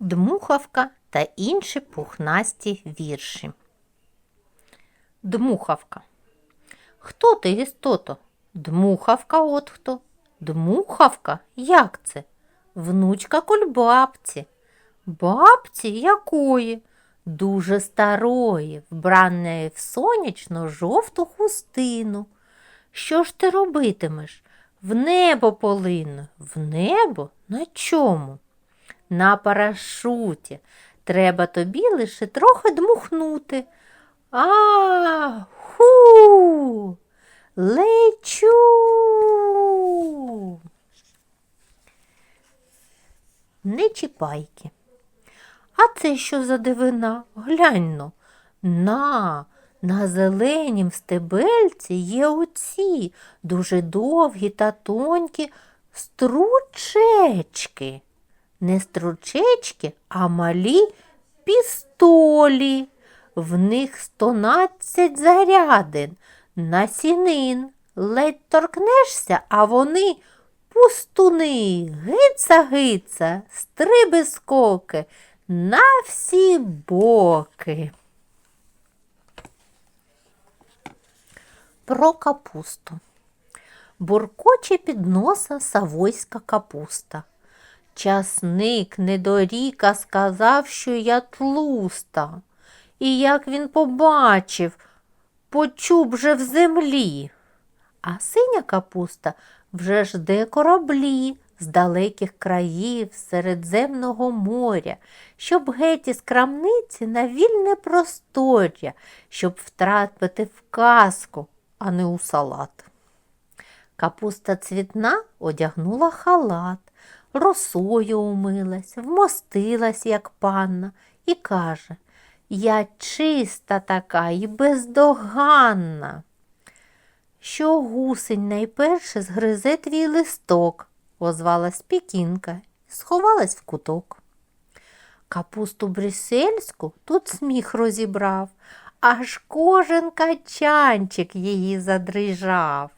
Дмухавка та інші пухнасті вірші. Дмухавка. Хто ти, істото? Дмухавка от хто. Дмухавка? Як це? Внучка кульбабці. Бабці якої? Дуже старої, вбраної в сонячно жовту хустину. Що ж ти робитимеш? В небо полину. В небо? На чому? На парашуті. Треба тобі лише трохи дмухнути. А, ху, лечу. Не чіпайки. А це що за дивина? Глянь-но. На, на зеленім стебельці є оці дуже довгі та тонкі стручечки. Не стручечки, а малі пістолі. В них стонадцять зарядин, насінин. Ледь торкнешся, а вони пустуни, гица-гица, стриби скоки на всі боки. Про капусту. Буркоче під носа савойська капуста. Часник недоріка сказав, що я тлуста. І як він побачив, почув вже в землі. А синя капуста вже жде кораблі з далеких країв Середземного моря, щоб геть із крамниці на вільне просторя, щоб втрапити в казку, а не у салат. Капуста цвітна одягнула халат, росою умилась, вмостилась, як панна, і каже Я чиста така і бездоганна. Що гусень найперше згризе твій листок, озвалась пікінка і сховалась в куток. Капусту брюссельську тут сміх розібрав, аж кожен качанчик її задрижав.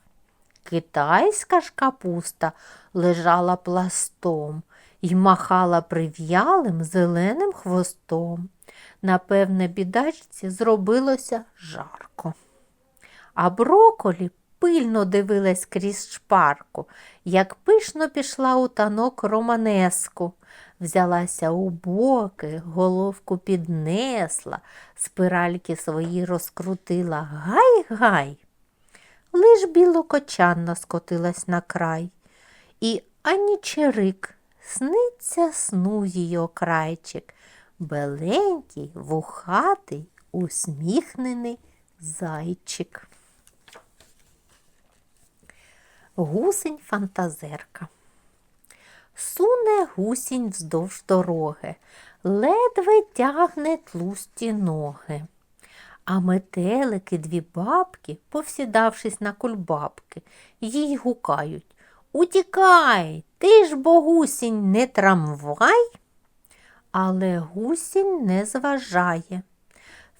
Китайська ж капуста лежала пластом і махала прив'ялим зеленим хвостом. Напевне, бідачці зробилося жарко. А броколі пильно дивилась крізь шпарку, як пишно пішла у танок романеску. Взялася у боки, головку піднесла, спиральки свої розкрутила гай-гай. Лиш білокочанна скотилась на край, і ані чирик, сниться сну її окрайчик, беленький, вухатий, усміхнений зайчик. Гусень фантазерка. Суне гусінь вздовж дороги, ледве тягне тлусті ноги. А метелики дві бабки, повсідавшись на кульбабки, їй гукають Утікай, ти ж бо гусінь не трамвай. Але гусінь не зважає.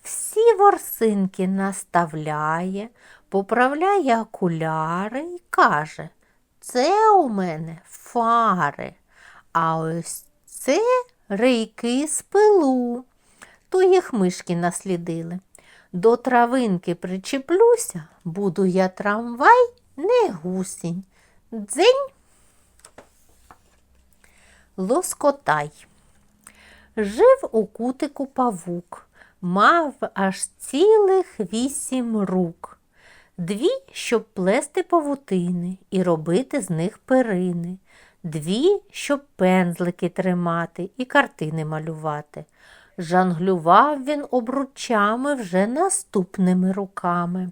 Всі ворсинки наставляє, поправляє окуляри і каже Це у мене фари, а ось це рейки з пилу. То їх мишки наслідили. До травинки причеплюся, буду я трамвай, не гусінь. Дзень. Лоскотай. Жив у кутику павук, мав аж цілих вісім рук. Дві, щоб плести павутини і робити з них перини, дві, щоб пензлики тримати і картини малювати. Жонглював він обручами вже наступними руками.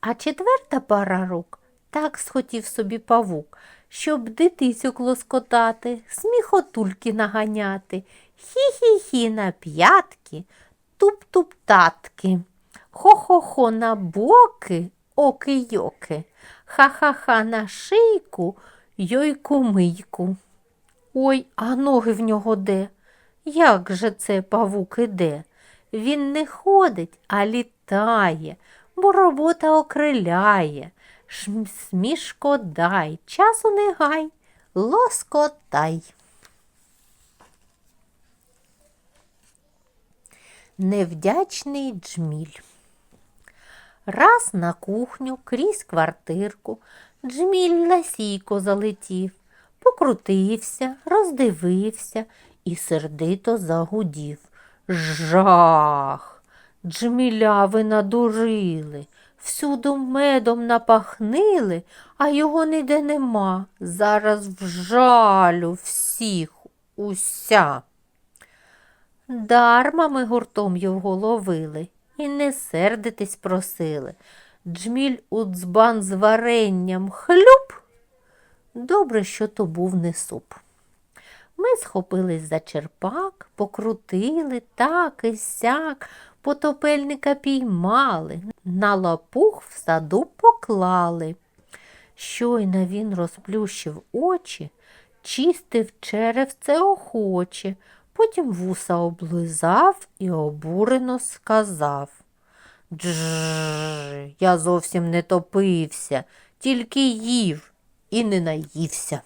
А четверта пара рук так схотів собі павук, щоб дитисю клоскотати, сміхотульки наганяти, хі-хі-хі на п'ятки, туп-туп-татки, хо-хо-хо на боки, оки-йоки, ха-ха-ха на шийку, йойку-мийку. Ой, а ноги в нього де? Як же це павук іде? Він не ходить, а літає, бо робота окриляє. Смішко дай, часу не гай, лоскотай. Невдячний джміль. Раз на кухню крізь квартирку джміль ласійко залетів, покрутився, роздивився і сердито загудів. Жах! Джміля ви надурили, всюду медом напахнили, а його ніде нема. Зараз вжалю всіх уся. Дарма ми гуртом його ловили і не сердитись просили. Джміль у дзбан з варенням хлюп. Добре, що то був не суп. Ми схопились за черпак, покрутили так і сяк, потопельника піймали, на лапух в саду поклали. Щойно він розплющив очі, чистив черевце охоче, потім вуса облизав і обурено сказав. Дж, я зовсім не топився, тільки їв і не наївся.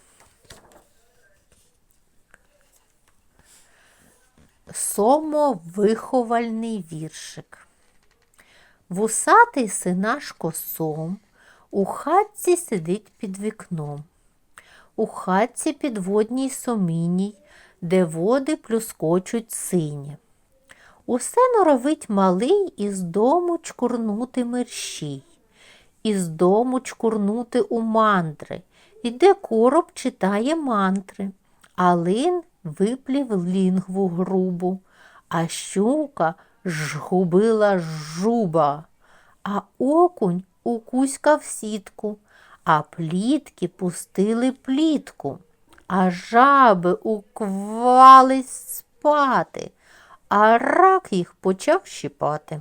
Сомовиховальний віршик. Вусатий синашко сом у хатці сидить під вікном. У хатці підводній соміній, де води плюскочуть сині. Усе норовить малий із дому чкурнути мерщій, із дому чкурнути у мандри, іде короб читає мантри, а лин виплів лінгву грубу, а щука жгубила жуба, а окунь укуськав сітку, а плітки пустили плітку, а жаби уквались спати, а рак їх почав щипати.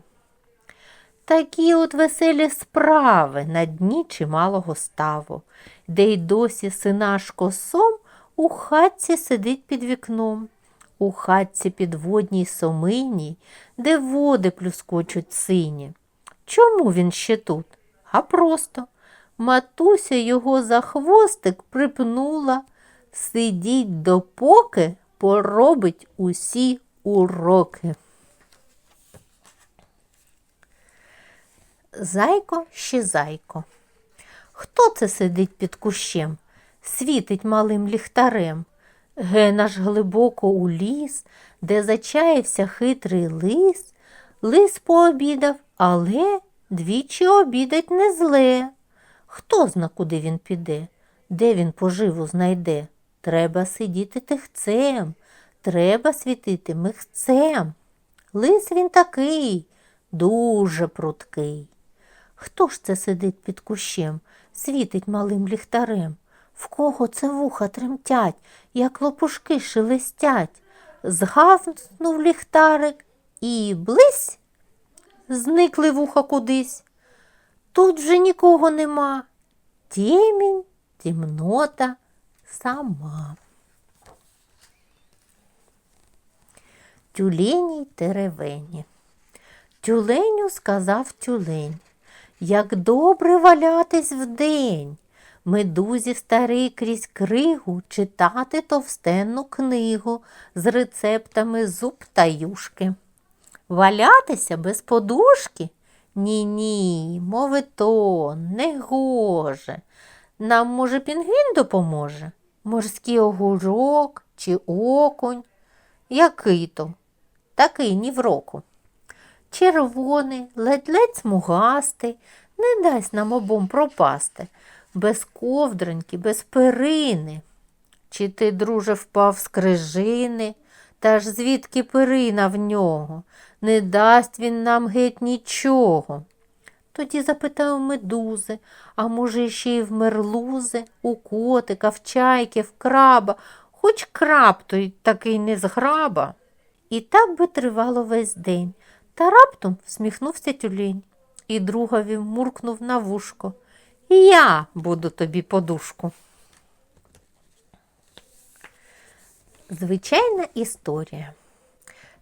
Такі от веселі справи на дні чималого ставу, де й досі синашко сом у хатці сидить під вікном, у хатці підводній соминій, де води плюскочуть сині. Чому він ще тут? А просто матуся його за хвостик припнула, сидіть допоки поробить усі уроки. Зайко ще зайко. Хто це сидить під кущем, світить малим ліхтарем? Ген аж глибоко у ліс, де зачаявся хитрий лис. Лис пообідав, але двічі обідать не зле. Хто зна, куди він піде, де він поживу знайде? Треба сидіти тихцем, треба світити михцем. Лис він такий, дуже пруткий. Хто ж це сидить під кущем, світить малим ліхтарем? В кого це вуха тремтять, як лопушки шелестять? Згаснув ліхтарик і блись, зникли вуха кудись. Тут вже нікого нема. Тємінь, тімнота сама. Тюленій теревені. Тюленю сказав тюлень, як добре валятись вдень, медузі старий крізь кригу читати товстенну книгу з рецептами зуб та юшки. Валятися без подушки? Ні-ні, моветон, не гоже. Нам, може, пінгвін допоможе? Морський огурок чи окунь? Який то? Такий ні в року. Червоний, ледь-ледь смугастий, не дасть нам обом пропасти, без ковдраньки, без перини. Чи ти, друже, впав з крижини, та ж звідки перина в нього? Не дасть він нам геть нічого. Тоді запитав медузи, а може, ще й в мерлузи, у котика, в чайки, в краба, хоч краб той такий не зграба. І так би тривало весь день. Та раптом всміхнувся тюлень і другові муркнув на вушко. Я буду тобі подушку. Звичайна історія.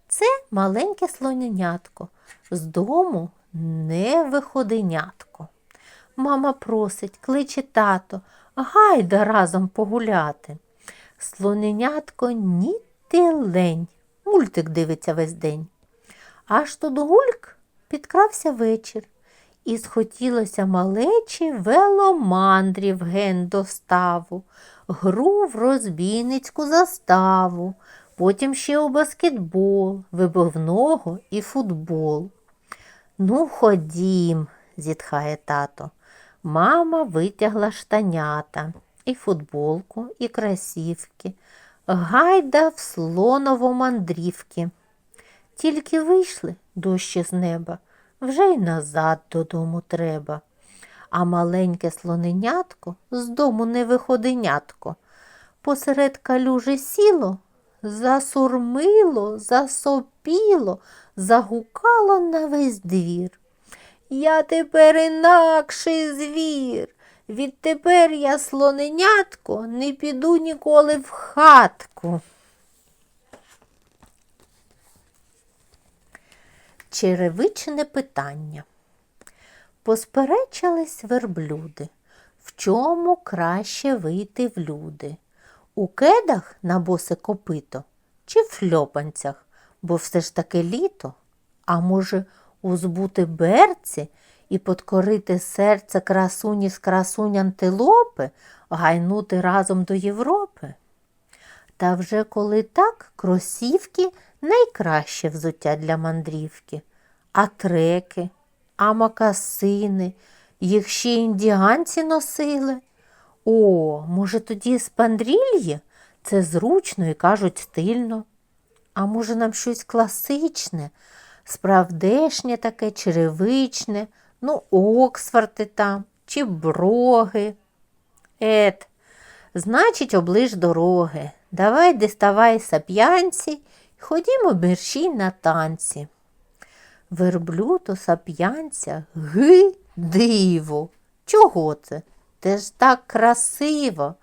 Це маленьке слоненятко, з дому не виходенятко. Мама просить, кличе тато, гайда разом погуляти. Слоненятко ні ти лень, мультик дивиться весь день. Аж тут гульк підкрався вечір, і схотілося малечі веломандрів ген до гру в розбійницьку заставу, потім ще у баскетбол, вибивного і футбол. Ну, ходім, зітхає тато. Мама витягла штанята, і футболку, і красівки. Гайда в слоново мандрівки. Тільки вийшли дощі з неба, вже й назад додому треба. А маленьке слоненятко з дому не виходенятко. Посеред калюжі сіло, засурмило, засопіло, загукало на весь двір. Я тепер інакший звір. Відтепер я слоненятко не піду ніколи в хатку. Черевичне питання. Посперечались верблюди. В чому краще вийти в люди? У кедах на босе копито чи в фльопанцях, бо все ж таки літо? А може, узбути берці і подкорити серце красуні з красунь антилопи, гайнути разом до Європи? Та вже коли так, кросівки найкраще взуття для мандрівки, а треки, а макасини, їх ще індіанці носили. О, може, тоді спандрільє? Це зручно і кажуть стильно. А може, нам щось класичне, справдешнє таке, черевичне, ну, Оксфорти там, чи броги. Ет, значить, оближ дороги. Давай діставай сап'янці, ходімо мерщій на танці. Верблюд у сап'янця ги диво. Чого це? Те ж так красиво.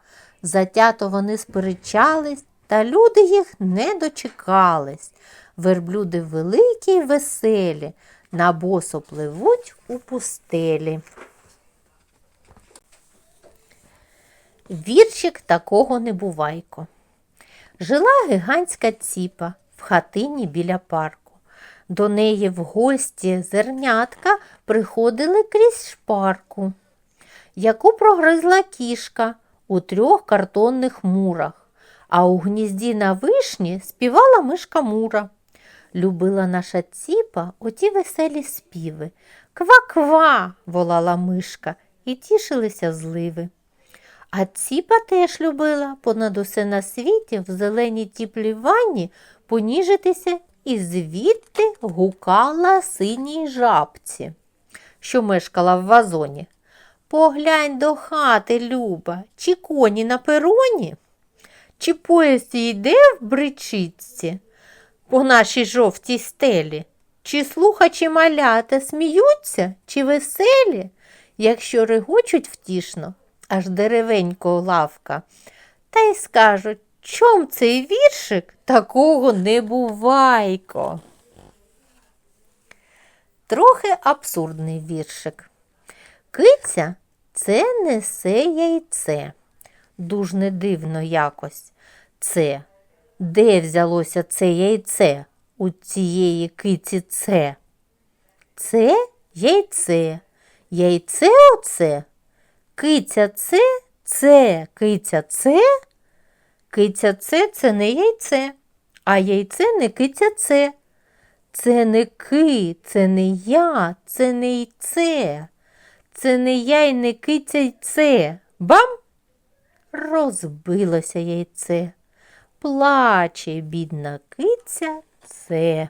Затято вони сперечались, та люди їх не дочекались. Верблюди великі й веселі, на босо пливуть у пустелі. Вірчик такого не бувайко. Жила гігантська ціпа в хатині біля парку. До неї в гості зернятка приходили крізь шпарку, яку прогризла кішка у трьох картонних мурах, а у гнізді на вишні співала мишка мура. Любила наша ціпа оті веселі співи. Ква-ква, волала мишка, і тішилися зливи. А ціпа теж любила понад усе на світі в зеленій тіплій ванні поніжитися і звідти гукала синій жабці, що мешкала в вазоні. Поглянь до хати, Люба, чи коні на пероні, чи поїзд йде в бричитці по нашій жовтій стелі, чи слухачі малята сміються, чи веселі, якщо регочуть втішно, аж деревенько лавка, та й скажуть, чом цей віршик такого не бувайко. Трохи абсурдний віршик. Киця це несе яйце. Дуж не дивно якось. Це. Де взялося це яйце у цієї киці це? Це яйце. Яйце оце? Киця це, це, киця це. Киця це це не яйце, а яйце не киця це. Це не ки, це не я, це не яйце. Це не я й не киця яйце. Бам! Розбилося яйце. Плаче, бідна киця, це.